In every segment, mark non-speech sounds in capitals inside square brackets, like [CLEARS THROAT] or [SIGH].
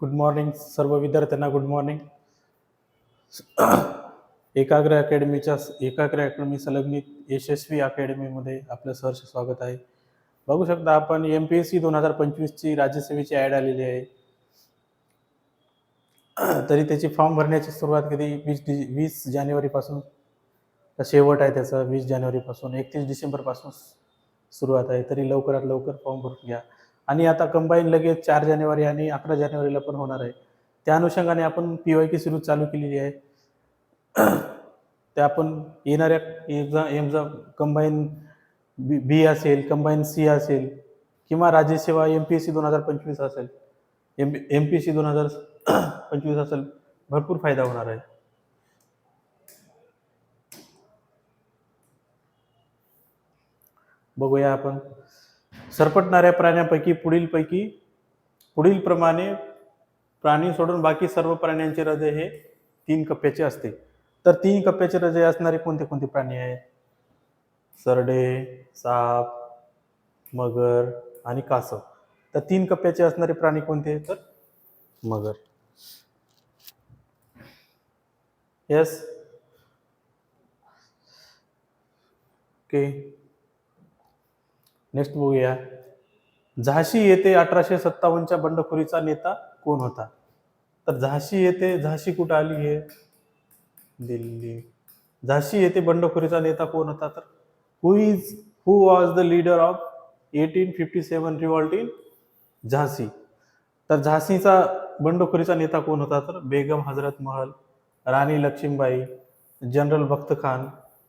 Good morning सर्व विद्यार्थ्यांना good morning एकाग्र अकॅडमीच्या एकाग्र अकॅडमी संलग्नित यशस्वी अकॅडमीमध्ये आपलं सहर्ष स्वागत आहे. बघू शकता आपण एम पी एस सी दोन हजार पंचवीसची राज्यसेवेची ॲड आलेली आहे. तरी त्याची फॉर्म भरण्याची सुरुवात कधी वीस डि वीस जानेवारीपासून. शेवट आहे त्याचा वीस जानेवारीपासून एकतीस डिसेंबरपासून सुरुवात आहे. तरी लवकरात लवकर फॉर्म भरून घ्या. आणि आता कंबाईन लगेच चार जानेवारी आणि अकरा जानेवारीला पण होणार आहे. त्या अनुषंगाने आपण पी वाय की सिरीज चालू केलेली आहे. त्या आपण येणाऱ्या exam exam combine B B असेल कंबाईन सी असेल किंवा Rajyaseva M P S C दोन हजार पंचवीस असेल M M P S C दोन हजार पंचवीस असेल भरपूर फायदा होणार आहे. बघूया आपण. सरपटणाऱ्या प्राण्यांपैकी पुढीलपैकी पुढील प्रमाणे प्राणी सोडून बाकी सर्व प्राण्यांचे हृदय हे तीन कप्प्याचे असते. तर तीन कप्प्याचे हृदय असणारे कोणते कोणते प्राणी आहेत? सरडे साप मगर आणि कासव. तर तीन कप्प्याचे असणारे प्राणी कोणते तर मगर. येस ओके नेक्स्ट बघूया. झाशी येथे अठराशे सत्तावन्नच्या बंडखोरीचा नेता कोण होता? तर झाशी येथे झाशी कुठं आली आहे दिल्ली. झाशी येथे बंडखोरीचा नेता कोण होता तर? Who is who was the leader of eighteen fifty seven revolt in झाशी? तर झाशीचा बंडखोरीचा नेता कोण होता तर? बेगम हजरत महल राणी लक्ष्मीबाई जनरल भक्त खान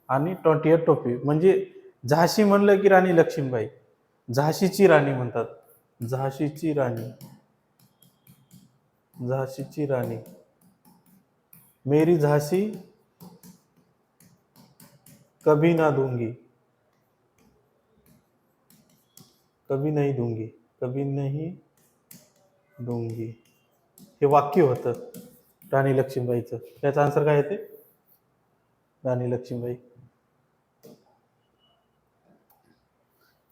आणि टॉटियर टोपी. म्हणजे झाशी म्हणलं की राणी लक्ष्मीबाई. झाशीची राणी म्हणतात. झाशीची राणी. झाशीची राणी. मेरी झाशी कभी ना दूंगी. कभी नहीं दूंगी कभी नहीं दूंगी. हे वाक्य होतं राणी लक्ष्मीबाईचं. त्याचा आन्सर काय येते? राणी लक्ष्मीबाई.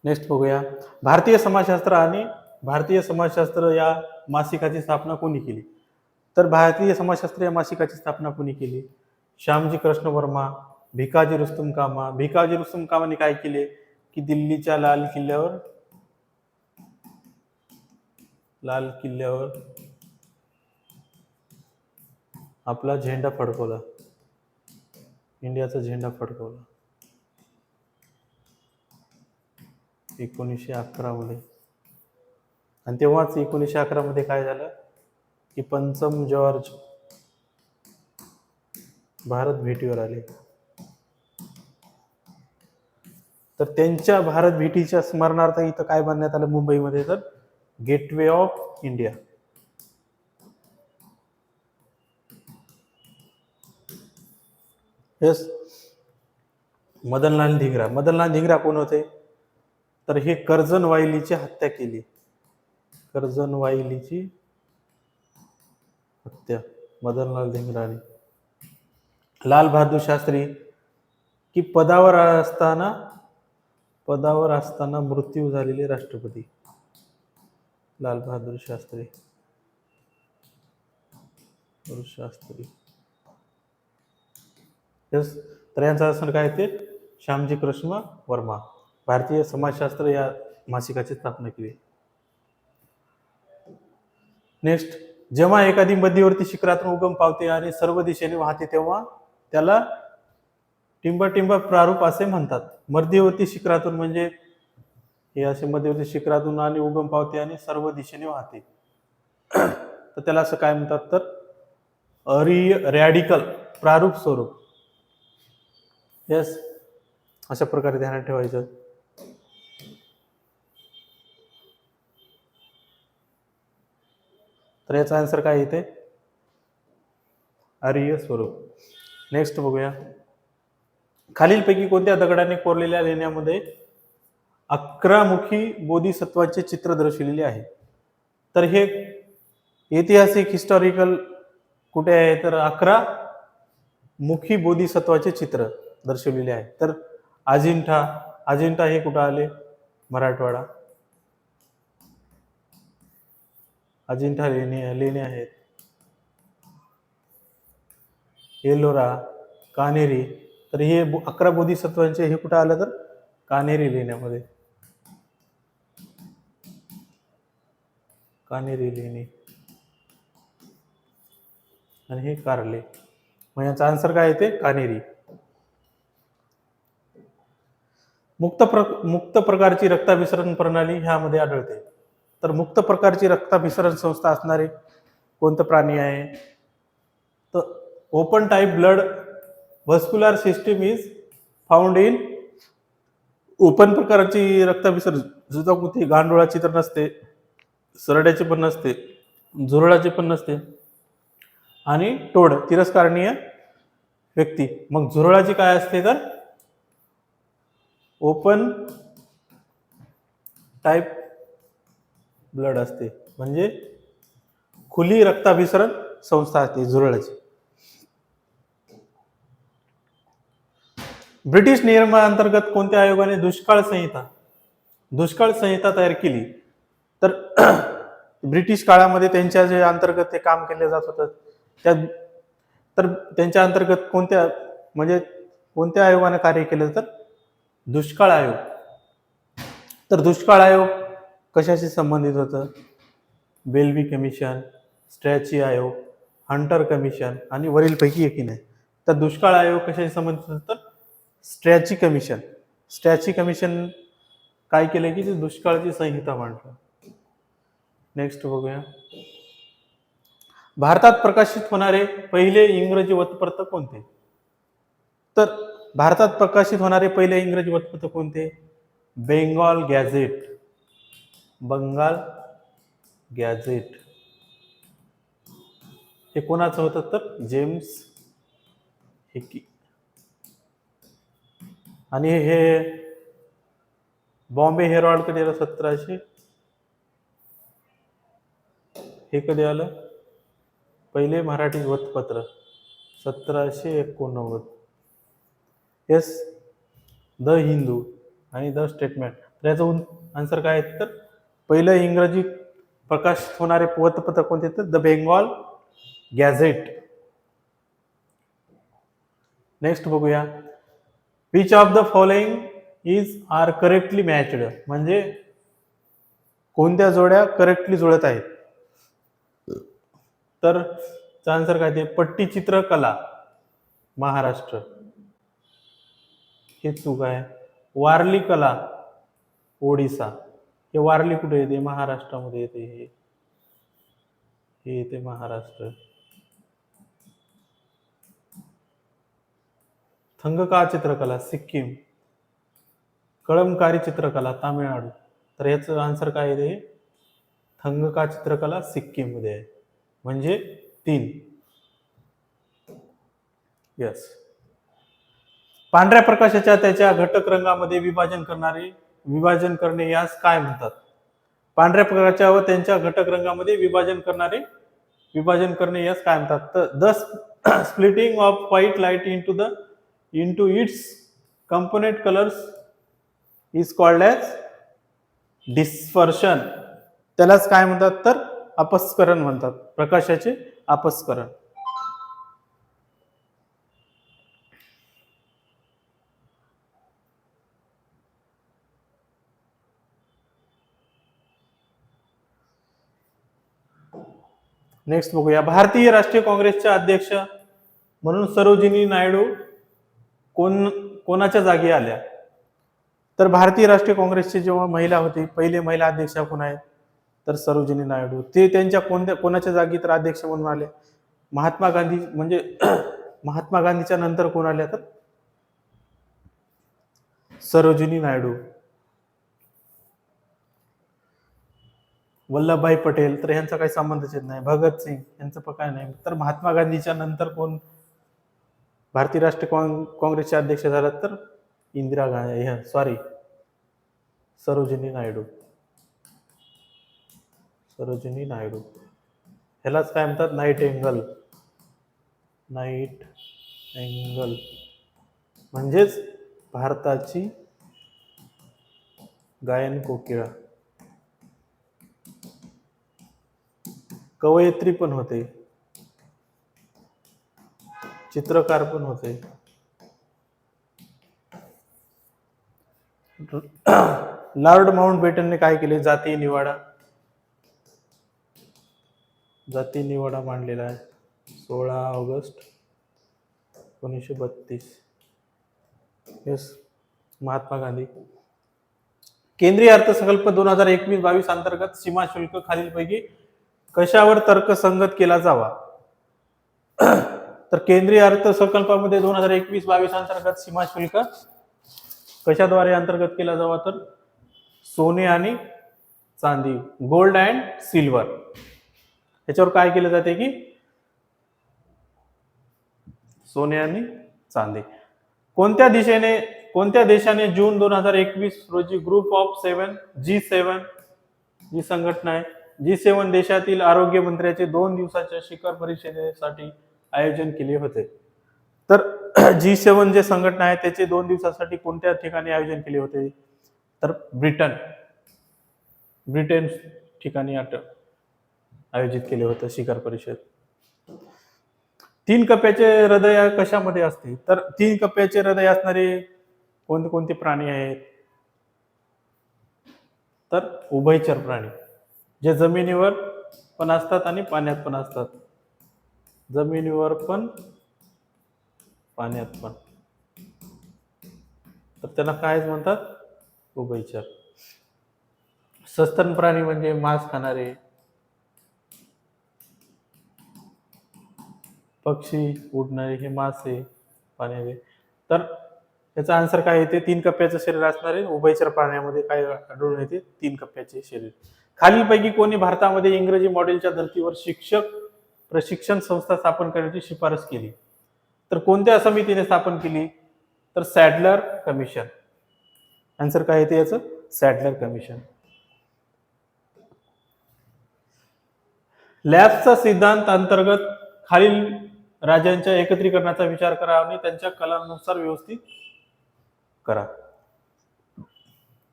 नेक्स्ट बघूया. भारतीय समाजशास्त्र आणि भारतीय समाजशास्त्र या मासिकाची स्थापना कोणी केली? तर भारतीय समाजशास्त्र या मासिकाची स्थापना कोणी केली? श्यामजी कृष्ण वर्मा भिकाजी रुस्तुम कामा भिकाजी रुस्तुम कामाने काय केले? की दिल्लीच्या लाल किल्ल्यावर लाल किल्ल्यावर आपला झेंडा फडकवला. इंडियाचा झेंडा फडकवला. एकोणीसशे अकरामध्ये आणि तेव्हाच एकोणीसशे अकरामध्ये काय झालं? की पंचम जॉर्ज भारत भेटीवर आले. तर त्यांच्या भारत भेटीच्या स्मरणार्थ इथं काय बांधण्यात आलं मुंबईमध्ये? तर gateway of India. Yes Madanlal Dhingra. Madanlal Dhingra कोण होते? तर हे कर्जन वाहिलीची हत्या केली. कर्जन वाहिलीची हत्या. मदनलाल धिंगराने लाल बहादूर शास्त्री की पदावर असताना पदावर असताना मृत्यू झालेले राष्ट्रपती. लाल बहादूर शास्त्री. शास्त्री. तर यांचं असं काय ते? श्यामजी कृष्ण वर्मा. भारतीय समाजशास्त्र या मासिकाची स्थापना केली. नेक्स्ट जेव्हा एखादी मध्यवर्ती शिखरातून उगम पावते आणि सर्व दिशेने वाहते तेव्हा त्याला टिंब टिंब प्रारूप असे म्हणतात. मध्यवर्ती शिखरातून म्हणजे हे असे मध्यवर्ती शिखरातून आणि उगम पावते आणि सर्व दिशेने वाहते. तर त्याला असं काय म्हणतात तर? अरि रॅडिकल प्रारूप स्वरूप. येस अशा प्रकारे ध्यानात ठेवायचं. तर याचा आन्सर काय येते आर्य स्वरूप. नेक्स्ट बघूया. खालीलपैकी कोणत्या दगडाने कोरलेल्या लेण्यामध्ये अकरामुखी बोधिसत्वाचे चित्र दर्शविलेले आहे? तर हे ऐतिहासिक हिस्टॉरिकल कुठे आहे? तर अकरा मुखी बोधिसत्वाचे चित्र दर्शविलेले आहे. तर अजिंठा अजिंठा हे कुठं आले? मराठवाडा. अजिंठा लेणी लेणे आहेत. एलोरा कानेरी तर हे अकरा बोधिसत्वांचे हे कुठं आलं तर? कानेरी लेण्यामध्ये. कानेरी लेणी. आणि हे कारले. मग याचा आन्सर काय येते? कानेरी. मुक्त प्र मुक्त प्रकारची रक्ताभिसरण प्रणाली ह्यामध्ये आढळते. तर मुक्त प्रकारची रक्ताभिसरण संस्था असणारे कोणतं प्राणी आहे? तर open type blood vascular system is found in open प्रकारची रक्ताभिसरण सुद्धा कुठे गांडोळाची तर नसते सरड्याची पण नसते झुरळाची पण नसते आणि टोड तिरस्कारणीय व्यक्ती. मग झुरळाची काय असते तर? ओपन टाईप ब्लड असते. म्हणजे खुली रक्ताभिसरण संस्था असते झुरळाची. ब्रिटिश नियमांतर्गत कोणत्या आयोगाने दुष्काळ संहिता दुष्काळ संहिता तयार केली? तर [CLEARS THROAT] ब्रिटिश काळामध्ये त्यांच्या जे अंतर्गत ते काम केले जात होतं त्या तर त्यांच्या अंतर्गत कोणत्या म्हणजे कोणत्या आयोगाने कार्य केलं? तर दुष्काळ आयोग. तर दुष्काळ आयोग कशाशी संबंधित होतं? बेल्वी कमिशन स्ट्रॅची आयोग हंटर कमिशन आणि वरीलपैकी एकी नाही तर दुष्काळ आयोग कशाशी संबंधित होतं? तर स्ट्रॅची कमिशन. स्ट्रॅची कमिशन काय केलं की ते दुष्काळाची संहिता मांडलं. नेक्स्ट बघूया. भारतात प्रकाशित होणारे पहिले इंग्रजी वृत्तपत्र कोणते? तर भारतात प्रकाशित होणारे पहिले इंग्रजी वृत्तपत्र कोणते? Bengal gazette. बंगाल गॅझेट. हे कोणाचं होतं तर? James Hickey. आणि हे बॉम्बे हेरॉल्ड कधी आलं सतराशे. हे कधी आलं? पहिले मराठी वृत्तपत्र सतराशे एकोणनव्वद. येस द हिंदू आणि द स्टेटमेंट. तर याचं आन्सर काय आहे तर? पहिलं इंग्रजी प्रकाशित होणारे वृत्तपत्र कोणते तर? द बेंगॉल गॅझेट नेक्स्ट बघूया. Which of the following is are correctly matched म्हणजे कोणत्या जोड्या करेक्टली जुळत आहेत? तर आन्सर काय ते? पट्टी चित्रकला महाराष्ट्र. हे चूक आहे. वारली कला ओडिसा. हे वारली कुठे येते? महाराष्ट्रामध्ये येते हे. हे येते महाराष्ट्र. थंगका चित्रकला सिक्कीम. कळमकारी चित्रकला तामिळनाडू. तर याचं आन्सर काय आहे थंगका चित्रकला सिक्कीममध्ये आहे. म्हणजे तीन. यस पांढऱ्या प्रकाशाच्या त्याच्या घटक रंगामध्ये विभाजन करणारे विभाजन करणे यास काय म्हणतात? पांढऱ्या प्रकारच्या व त्यांच्या घटक रंगामध्ये विभाजन करणारे विभाजन करणे यास काय म्हणतात? तर the splitting of white light into the into its component colours is called as dispersion त्यालाच काय म्हणतात? तर अपस्करण म्हणतात. प्रकाशाचे अपस्करण. नेक्स्ट बघूया. भारतीय राष्ट्रीय काँग्रेसचे अध्यक्ष म्हणून सरोजिनी नायडू कोण कोणाच्या जागी आल्या? तर भारतीय राष्ट्रीय काँग्रेसची जेव्हा महिला होती पहिले महिला अध्यक्ष कोण आहेत? तर सरोजिनी नायडू. ते त्यांच्या कोणत्या कोणाच्या जागी तर अध्यक्ष म्हणून आले? महात्मा गांधी म्हणजे [CLEARS THROAT] महात्मा गांधीच्या नंतर कोण आल्या तर? सरोजिनी नायडू. वल्लभभाई पटेल तर यांचा काही संबंधच येत नाही. भगतसिंग यांचं पण काय नाही. तर महात्मा गांधीच्या नंतर कोण? भारतीय राष्ट्रीय काँग्रेसचे अध्यक्ष झाला तर इंदिरा गांधी सॉरी सरोजिनी नायडू. सरोजिनी नायडू. ह्यालाच काय म्हणतात? Nightingale. Nightingale. म्हणजेच भारताची गायन कोकिळा. कवयित्री पण होते. चित्रकार पण होते. लॉर्ड माउंट बेटनने काय केले? जाती निवाडा. जाती निवाडा मांडलेला आहे. सोळा ऑगस्ट एकोणीसशे बत्तीस. येस महात्मा गांधी. केंद्रीय अर्थसंकल्प दोन हजार एकवीस बावीस अंतर्गत सीमा शुल्क खालीलपैकी कशावर तर्कसंगत केला जावा? तर केंद्रीय अर्थसंकल्पामध्ये दोन हजार एकवीस बावीस अंतर्गत सीमा शुल्क कशाद्वारे अंतर्गत केला जावा तर? सोने आणि चांदी गोल्ड अँड सिल्वर. याच्यावर काय केलं जाते की? सोने आणि चांदी. कोणत्या दिशेने कोणत्या देशाने जून दोन हजार एकवीस रोजी ग्रुप ऑफ सेवन जी सेवन जी संघटना आहे? जी सेवन देशातील आरोग्य मंत्र्याचे दोन दिवसाच्या शिखर परिषदेसाठी आयोजन केले होते. तर [CLEARS THROAT] जी सेवन जे संघटना आहे त्याचे दोन दिवसासाठी कोणत्या ठिकाणी आयोजन केले होते? तर ब्रिटन ब्रिटन ठिकाणी आयोजित केले होते शिखर परिषद. तीन कप्प्याचे हृदय कशामध्ये असते? तर तीन कप्प्याचे हृदय असणारे कोणते कोणते प्राणी आहेत? तर उभयचर प्राणी. जे जमिनीवर पण असतात आणि पाण्यात पण असतात. जमिनीवर पण पाण्यात पण. तर त्यांना काय म्हणतात? उभयचर. सस्तन प्राणी म्हणजे मांस खाणारे पक्षी उडणारे हे मासे पाण्याचे तर याचा आन्सर काय येते? तीन कप्प्याचं शरीर असणारे उभयचर प्राण्यामध्ये काय आढळून येते? तीन कप्प्याचे शरीर. खालीलपैकी कोणी भारतामध्ये इंग्रजी मॉडेलच्या धर्तीवर शिक्षक प्रशिक्षण संस्था स्थापन करण्याची शिफारस केली. तर कोणत्या समितीने स्थापन केली? तर सॅडलर कमिशन. आन्सर काय येते याचं? Sadler commission. लॅब्सचा सिद्धांत अंतर्गत खालील राज्यांच्या एकत्रीकरणाचा विचार करा आणि त्यांच्या कलांनुसार व्यवस्थित करा.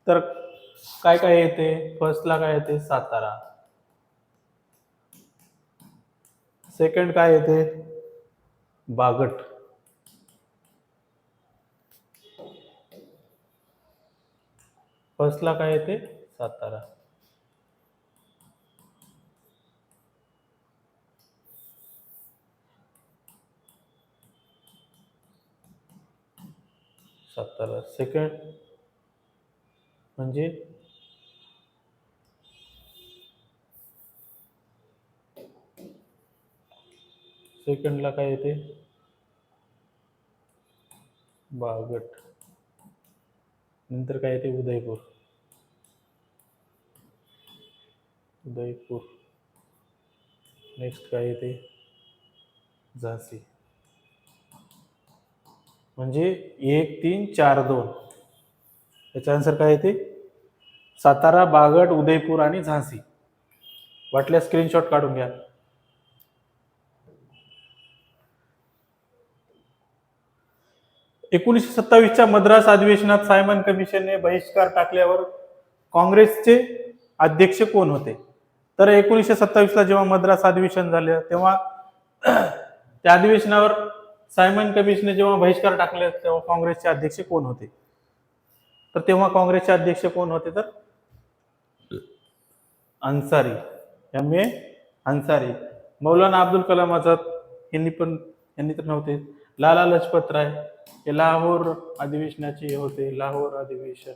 तर काय काय येते? फर्स्टला काय येते? सातारा. सेकंड काय येते? बागट. फर्स्टला काय येते? सातारा. सातारा. सेकंड म्हणजे सेकंडला काय येते? बागट. नंतर काय येते? उदयपूर. उदयपूर. नेक्स्ट काय येते? झाशी म्हणजे एक तीन चार दोन. याचा आन्सर काय येते? सातारा बागड उदयपूर आणि झांसी. वाटल्यास स्क्रीनशॉट काढून घ्या. एकोणीसशे सत्तावीसच्या मद्रास अधिवेशनात सायमन कमिशनने बहिष्कार टाकल्यावर काँग्रेसचे अध्यक्ष कोण होते? तर एकोणीसशे सत्तावीसला जेव्हा मद्रास अधिवेशन झालं तेव्हा त्या अधिवेशनावर सायमन कमिशनने जेव्हा बहिष्कार टाकले तेव्हा काँग्रेसचे अध्यक्ष कोण होते? तर तेव्हा काँग्रेसचे अध्यक्ष कोण होते तर? अन्सारी. M A Ansari. मौलाना अब्दुल कलाम आझाद यांनी पण यांनी तर नव्हते. लाला लजपत राय हे लाहोर अधिवेशनाचे हे होते लाहोर अधिवेशन.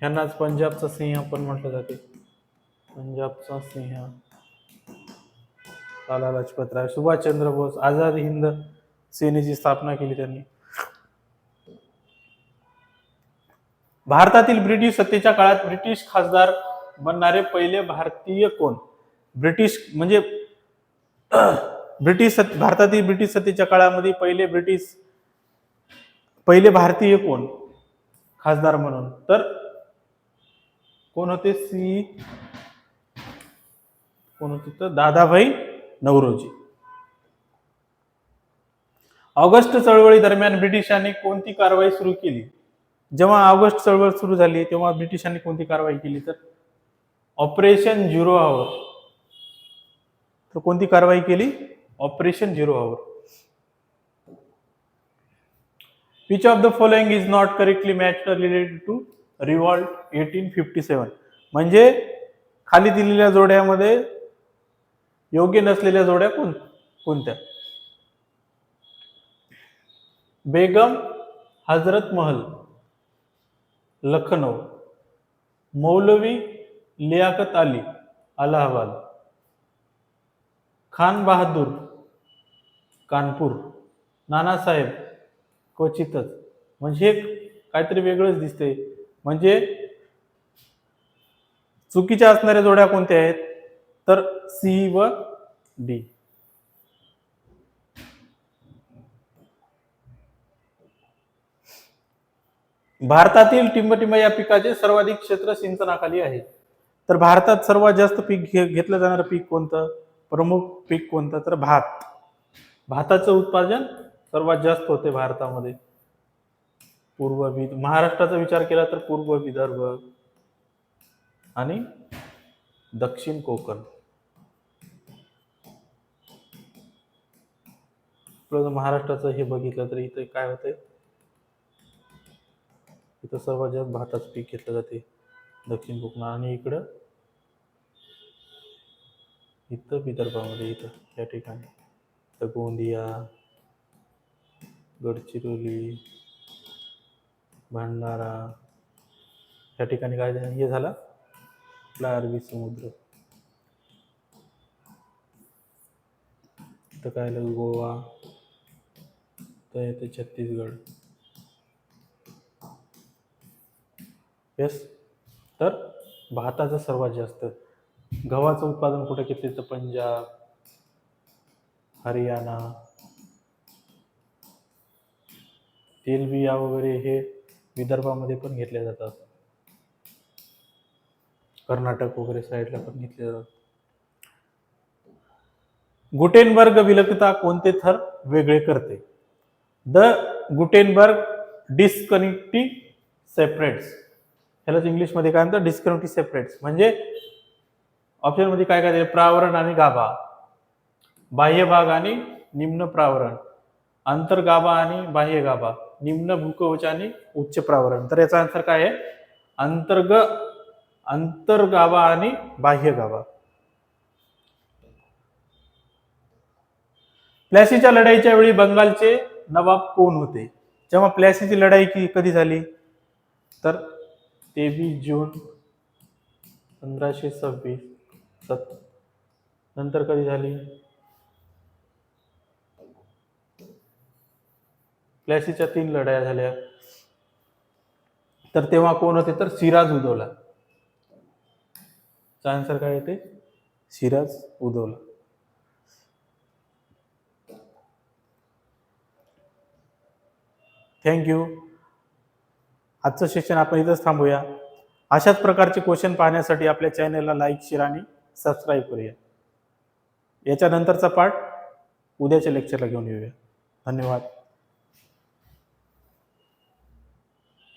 ह्यांनाच पंजाबचा सिंह पण म्हटलं जाते. पंजाबचा सिंह. लाला लजपत राय सुभाषचंद्र बोस आझाद हिंद सेनेची स्थापना केली त्यांनी. भारतातील ब्रिटिश सत्तेच्या काळात ब्रिटिश खासदार बनणारे पहिले भारतीय कोण? ब्रिटिश म्हणजे ब्रिटिश सत भारतातील ब्रिटिश सत्तेच्या काळामध्ये पहिले ब्रिटिश पहिले भारतीय कोण? खासदार म्हणून. तर कोण होते? सी कोण होते? तर दादाभाई नवरोजी. ऑगस्ट चळवळी दरम्यान ब्रिटिशांनी कोणती कारवाई सुरू केली? जेव्हा ऑगस्ट चळवळ सुरू झाली तेव्हा ब्रिटिशांनी कोणती कारवाई केली? तर ऑपरेशन झिरो आवर. तर कोणती कारवाई केली? Operation zero hour. Which of the following is not correctly match related to revolt eighteen fifty seven म्हणजे खाली दिलेल्या जोड्यामध्ये योग्य नसलेल्या जोड्या कोण कोणत्या? बेगम हजरत महल. लखनौ. मौलवी लियाकत अली अलाहाबाद. खान बहादूर कानपूर. नानासाहेब क्वचितच. म्हणजे काहीतरी वेगळंच दिसते म्हणजे चुकीच्या असणाऱ्या जोड्या कोणत्या आहेत? तर सी व डी. भारतातील टिंबटिंब या पिकाचे सर्वाधिक क्षेत्र सिंचनाखाली आहे. तर भारतात सर्वात जास्त पीक घे घेतलं जाणारं पीक कोणतं? प्रमुख पीक कोणतं? तर भात. भाताचं उत्पादन सर्वात जास्त होते भारतामध्ये. पूर्व विद महाराष्ट्राचा विचार केला तर पूर्व विदर्भ आणि दक्षिण कोकण. जर महाराष्ट्राचं हे बघितलं तर इथं काय होतंय? इथं सर्वात जास्त भाताचं पीक घेतलं जाते. दक्षिण कोकणात आणि इकडं इथं विदर्भामध्ये इथं या ठिकाणी. तर गोंदिया गडचिरोली भंडारा या ठिकाणी काय झालं? हे झालं आपला अरबी समुद्र. इथं काय आलं गोवा. तर येतं छत्तीसगड. येस तर भाताचं सर्वात जास्त. गव्हाचं उत्पादन कुठे किती तर पंजाब हरियाणा. तेलबिया वगैरे हे विदर्भामध्ये पण घेतले जातात. कर्नाटक वगैरे साईडला पण घेतले जातात. गुटेनबर्ग विलकता कोणते थर वेगळे करते? The Gutenberg disconnecting separates. ह्यालाच इंग्लिशमध्ये काय म्हणतात? डिस्कनेक्टिंग सेपरेट्स म्हणजे ऑप्शनमध्ये काय काय प्रावरण आणि गाभा. बाह्य भाग आणि निम्न प्रावरण. अंतर्गाभा आणि बाह्य गाभा. निम्न भूकवच आणि उच्च प्रावरण. तर याचा आन्सर काय आहे? अंतर्ग अंतर्गाभा आणि बाह्य गाभा. प्लॅसीच्या लढाईच्या वेळी बंगालचे नवाब कोण होते? जेव्हा प्लॅसीची लढाई की कधी झाली? तर तेवीस जून पंधराशे सव्वीस. सत नंतर कधी झाली? प्लॅसीच्या तीन लढाया झाल्या. तर तेव्हा कोण होते? तर सिराज उदवला आन्सर काय येते? सिराज उदवला थँक्यू आजचं सेशन आपण इथंच थांबूया. अशाच प्रकारचे क्वेश्चन पाहण्यासाठी आपल्या चॅनलला लाईक शेअर आणि सबस्क्राईब करूया. याच्यानंतरचा पार्ट उद्याच्या लेक्चरला घेऊन येऊया. धन्यवाद.